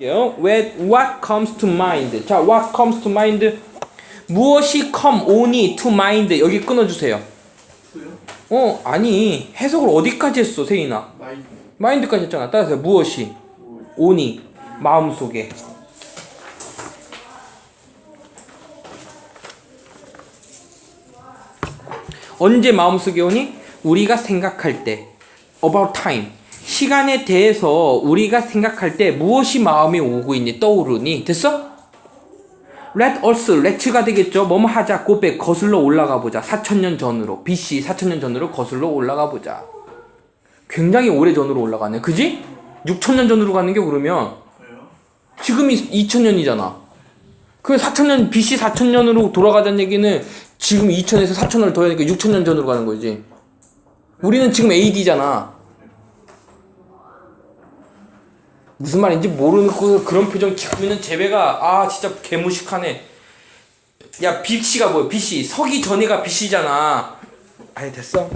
With what comes to mind. 자, what comes to mind. 무엇이 come only to mind. 여기 끊어주세요. 또요? 어, 아니 해석을 어디까지 했어, 세인아? 마이크 마인드 까지 했잖아. 따라서 무엇이 뭐 only 마음 속에. 언제 마음속에 오니? 우리가 생각할 때. about time. 시간에 대해서 우리가 생각할 때 무엇이 마음에 오고 있니? 떠오르니? 됐어? Let us, let's가 되겠죠. 뭐뭐 하자, 고백, 거슬러 올라가 보자. 4천년 전으로, BC 4천년 전으로 거슬러 올라가 보자. 굉장히 오래 전으로 올라가네. 그지? 6천년 전으로 가는 게 그러면? 지금이 2000년이잖아. 그 4000년, BC 4000년으로 돌아가자는 얘기는 지금 2000에서 4000년을 더하니까 6000년 전으로 가는 거지. 우리는 지금 AD잖아. 무슨 말인지 모르는 그 그런 표정 지으면 재배가 아 진짜 개무식하네. 야 BC가 뭐야? BC 서기 전에가 BC잖아. 아예 됐어.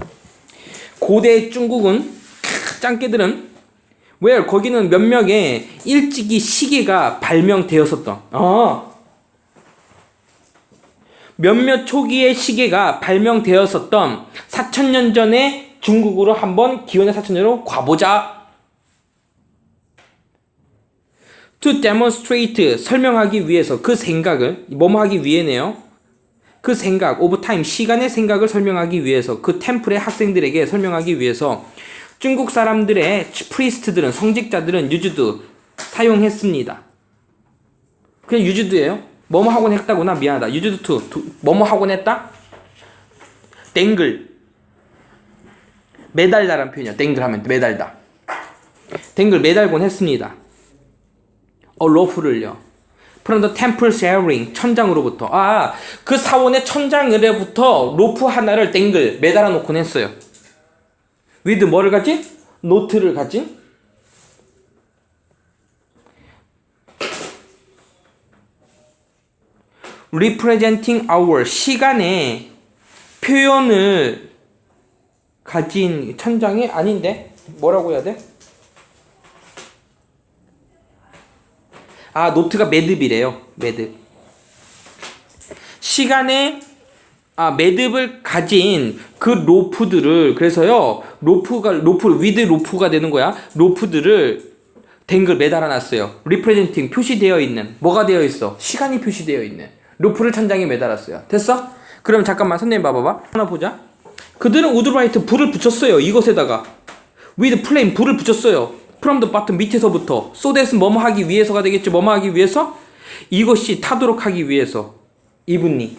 고대 중국은 크, 짱깨들은 왜 거기는 몇몇에 일찍이 시계가 발명되었었던. 어. 몇몇 초기의 시계가 발명되었었던 4천년 전에 중국으로 한번 기원의 4천년으로 가보자. To demonstrate 설명하기 위해서 그 생각을 뭐뭐 하기 위해네요. 그 생각, 오브 타임 시간의 생각을 설명하기 위해서 그 템플의 학생들에게 설명하기 위해서 중국 사람들의 프리스트들은 성직자들은 유주드 사용했습니다. 그냥 유주드예요. 뭐뭐 하곤 했다구나 미안하다. 유주드 투 뭐뭐 하곤 했다? 땡글 매달다란 표현이야. 땡글 하면 매달다. 땡글 매달곤 했습니다. 어 로프를요. from the temple sharing 천장으로부터 아 그 사원의 천장 으로부터 로프 하나를 땡글 매달아 놓곤 했어요. with 뭐를 가진? 노트를 가진 representing our 시간의 표현을 가진 천장이 아닌데 뭐라고 해야 돼? 아 노트가 매듭이래요. 매듭. 시간에 아 매듭을 가진 그 로프들을 그래서요 로프가 로프 위드 로프가 되는 거야. 로프들을 댕글 매달아 놨어요. 리프레젠팅 표시되어 있는 뭐가 되어 있어? 시간이 표시되어 있는 로프를 천장에 매달았어요. 됐어? 그럼 잠깐만 선생님 봐봐 봐. 하나 보자. 그들은 우드라이트 불을 붙였어요 이것에다가. with flame 불을 붙였어요 from the bottom 밑에서부터 that은 뭐뭐 하기 위해서가 되겠죠. 뭐뭐 하기 위해서? 이것이 타도록 하기 위해서. 이분이.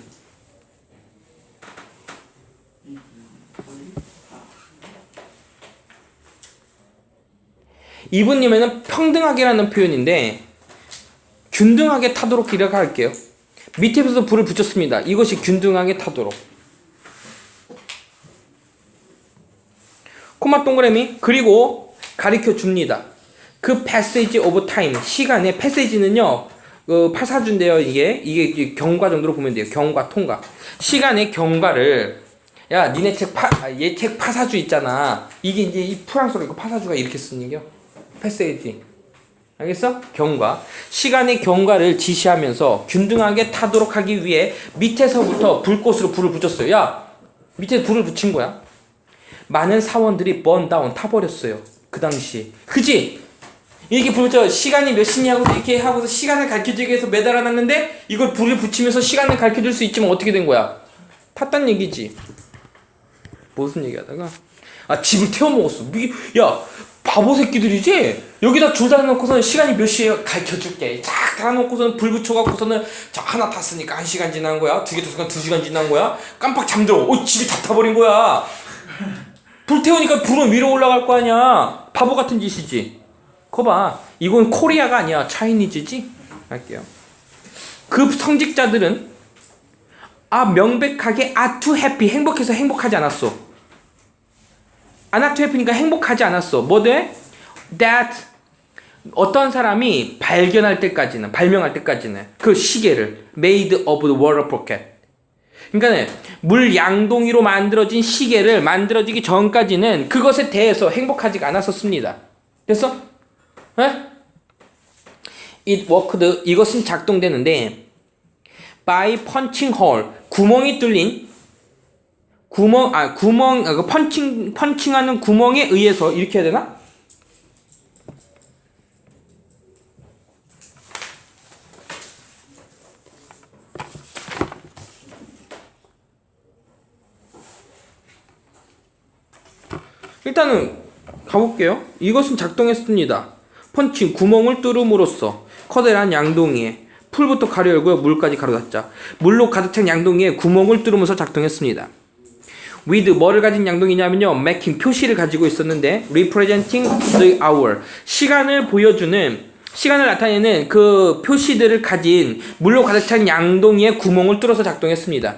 이분님에는 평등하게라는 표현인데 균등하게 타도록 이렇게 할게요. 밑에서 불을 붙였습니다. 이것이 균등하게 타도록. 코마 동그라미. 그리고 가르쳐 줍니다. 그 타임 시간의 패세지는요. 그 파사주인데요. 이게 이게 경과 정도로 보면 돼요. 경과 통과. 시간의 경과를 야 니네 책 파사주 있잖아. 이게 이제 이 프랑스어로 이거 파사주가 이렇게 쓰는 겨. 패세지. 알겠어? 경과. 시간의 경과를 지시하면서 균등하게 타도록 하기 위해 밑에서부터 불꽃으로 불을 붙였어요. 야 밑에 불을 붙인 거야. 많은 사원들이 번다운 타버렸어요. 그 당시. 그지? 이렇게 불죠. 시간이 몇 시냐고 이렇게 하고서 시간을 가르쳐주기 위해서 매달아 놨는데 이걸 불을 붙이면서 시간을 가르쳐줄 수 있지만 어떻게 된 거야? 탔단 얘기지. 무슨 얘기 하다가? 아, 집을 태워 먹었어. 야, 바보 새끼들이지? 여기다 줄 달아놓고서는 시간이 몇 시에 가르쳐줄게. 쫙 달아놓고서는 불 붙여갖고서는 자, 하나 탔으니까 한 시간 지난 거야. 두개 탔으니까 두 시간 지난 거야. 깜빡 잠들어. 어, 집이 다 타버린 거야. 불 태우니까 불은 위로 올라갈 거 아니야. 바보 같은 짓이지. 거봐. 이건 코리아가 아니야. 차이니즈지? 할게요. 그 성직자들은 아 명백하게 아투 해피 행복해서 행복하지 않았어. 아나투 해피니까 행복하지 않았어. 뭐돼? That 어떤 사람이 발견할 때까지는 발명할 때까지는 그 시계를 made of the water pocket 그러니까 물 양동이로 만들어진 시계를 만들어지기 전까지는 그것에 대해서 행복하지가 않았었습니다. 됐어? 에? it worked 이것은 작동되는데 by punching hole 구멍이 뚫린 구멍 아 구멍 아, 그 펀칭 펀칭하는 구멍에 의해서 이렇게 해야 되나? 일단은 가볼게요. 이것은 작동했습니다. 펀칭 구멍을 뚫음으로써 커다란 양동이에 풀부터 가려 열고요. 물까지 가로 닫자. 물로 가득 찬 양동이에 구멍을 뚫으면서 작동했습니다. with 뭐를 가진 양동이냐면요. making 표시를 가지고 있었는데 representing the hour 시간을 보여주는 시간을 나타내는 그 표시들을 가진 물로 가득 찬 양동이에 구멍을 뚫어서 작동했습니다.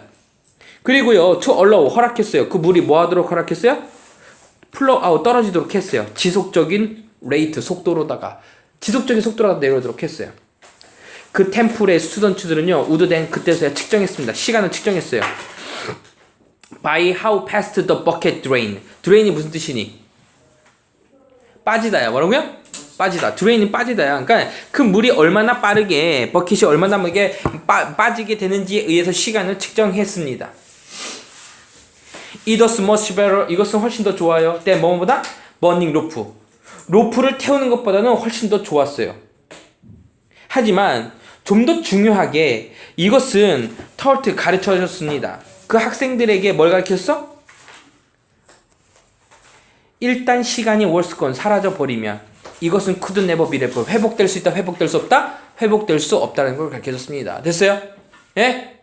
그리고요. to allow 허락했어요. 그 물이 뭐 하도록 허락했어요? 플로 아웃 떨어지도록 했어요. 지속적인 레이트 속도로다가 지속적인 속도로 내려오도록 했어요. 그 템플의 스튜던트들은요 우드된 그때서야 측정했습니다. 시간을 측정했어요. By how fast the bucket drain. drain이 무슨 뜻이니? 빠지다야. 뭐라고요? 빠지다. drain이 빠지다야. 그러니까 그 물이 얼마나 빠르게 버킷이 얼마나 빠르게 빠, 빠지게 되는지에 의해서 시간을 측정했습니다. It was much better. 이것은 훨씬 더 좋아요. 때 뭐보다 burning rope. 로프를 태우는 것보다는 훨씬 더 좋았어요. 하지만 좀 더 중요하게 이것은 터트 가르쳐 줬습니다. 그 학생들에게 뭘 가르쳤어? 일단 시간이 월스건 사라져 버리면 이것은 couldn't never be repaired. 회복될 수 있다, 회복될 수 없다, 회복될 수 없다는 걸 가르쳐 줬습니다. 됐어요? 예?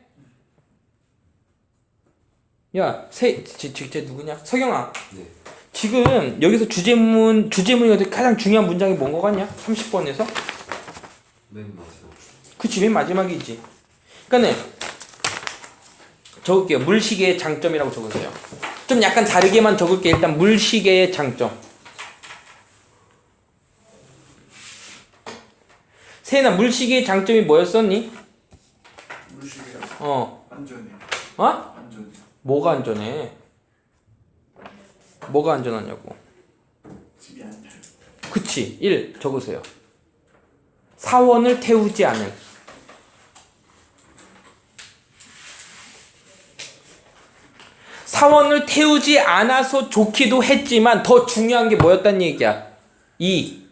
야, 세, 쟤, 쟤, 쟤 누구냐? 서경아. 네. 지금 여기서 주제문, 주제문이 가장 중요한 문장이 뭔 거 같냐? 30번에서? 맨 마지막. 그치, 맨 마지막이지. 그니까는, 적을게요. 물시계의 장점이라고 적으세요. 좀 약간 다르게만 적을게요. 일단 물시계의 장점. 세나 물시계의 장점이 뭐였었니? 물식이랑 어. 안전해. 어? 뭐가 안전해? 뭐가 안전하냐고. 그치. 1 적으세요. 사원을 태우지 않을. 사원을 태우지 않아서 좋기도 했지만 더 중요한 게 뭐였단 얘기야? 2.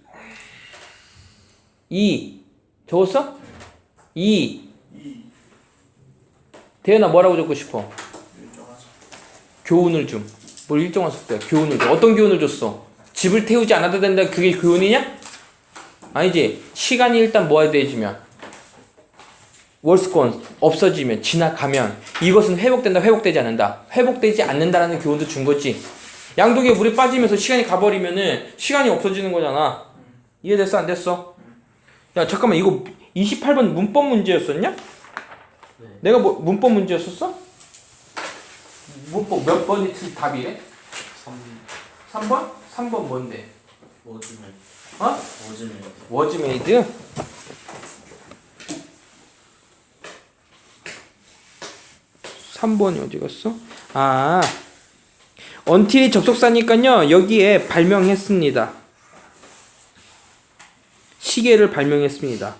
2. 적었어? 2. 이 대현아 뭐라고 적고 싶어? 교훈을 줌. 뭘 일정한 속도야. 교훈을 줘. 어떤 교훈을 줬어? 집을 태우지 않아도 된다. 그게 교훈이냐? 아니지. 시간이 일단 뭐야 되지면 월스콘 없어지면 지나가면 이것은 회복된다. 회복되지 않는다. 회복되지 않는다라는 교훈도 준 거지. 양동이에 물이 빠지면서 시간이 가버리면은 시간이 없어지는 거잖아. 이해됐어? 안 됐어? 야 잠깐만 이거 28번 문법 문제였었냐? 내가 뭐 문법 문제였었어? 문법 몇 번이 틀 답이래? 3 3번? 3번 뭔데? 워즈메. 어? 워즈메. 워즈메이드? 삼번이 어디 갔어? 아 언틸이 접속사니까요 여기에 발명했습니다 시계를 발명했습니다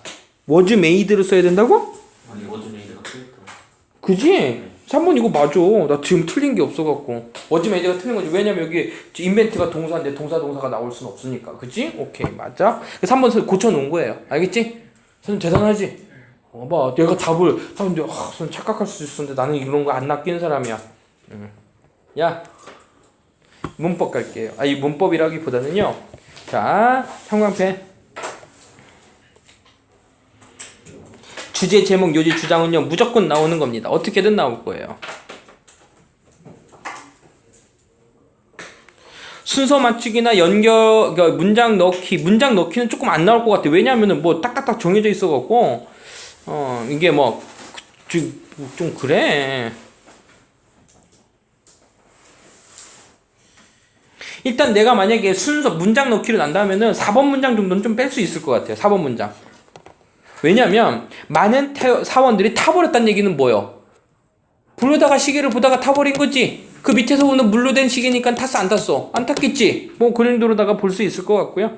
워즈 메이드를 써야 된다고? 아니 워즈 메이드가 틀렸다. 그지? 3번 이거 맞아. 나 지금 틀린 게 없어갖고. 워즈메이드가 틀린 거지. 왜냐면 여기 인벤트가 동사인데 동사 동사가 나올 수는 없으니까. 그지? 오케이. 맞아. 3번 고쳐놓은 거예요. 알겠지? 선생님 대단하지? 어, 봐. 내가 답을, 사람들이, 아, 선생님 착각할 수 있었는데 나는 이런 거 안 낚이는 사람이야. 응. 야. 문법 갈게요. 아, 이 문법이라기보다는요. 자, 형광펜. 주제 제목 요지 주장은요 무조건 나오는 겁니다. 어떻게든 나올 거예요. 순서 맞추기나 연결 그러니까 문장 넣기 문장 넣기는 조금 안 나올 것 같아. 왜냐하면은 뭐 딱딱딱 정해져 있어갖고 어 이게 뭐좀 그래. 일단 내가 만약에 순서 문장 넣기를 난다면은 4번 문장 정도는 좀 뺄 수 있을 것 같아요. 4번 문장. 왜냐면 많은 태, 사원들이 타버렸다는 얘기는 뭐요? 불로다가 시계를 보다가 타버린 거지. 그 밑에서 보는 물로 된 시계니까 탔어 안 탔어? 안 탔겠지. 뭐 그 정도로다가 볼 수 있을 것 같고요.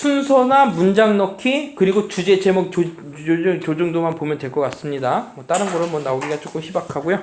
순서나 문장 넣기 그리고 주제 제목 조, 조, 조, 조 정도만 보면 될 것 같습니다. 뭐 다른 거는 뭐 나오기가 조금 희박하고요.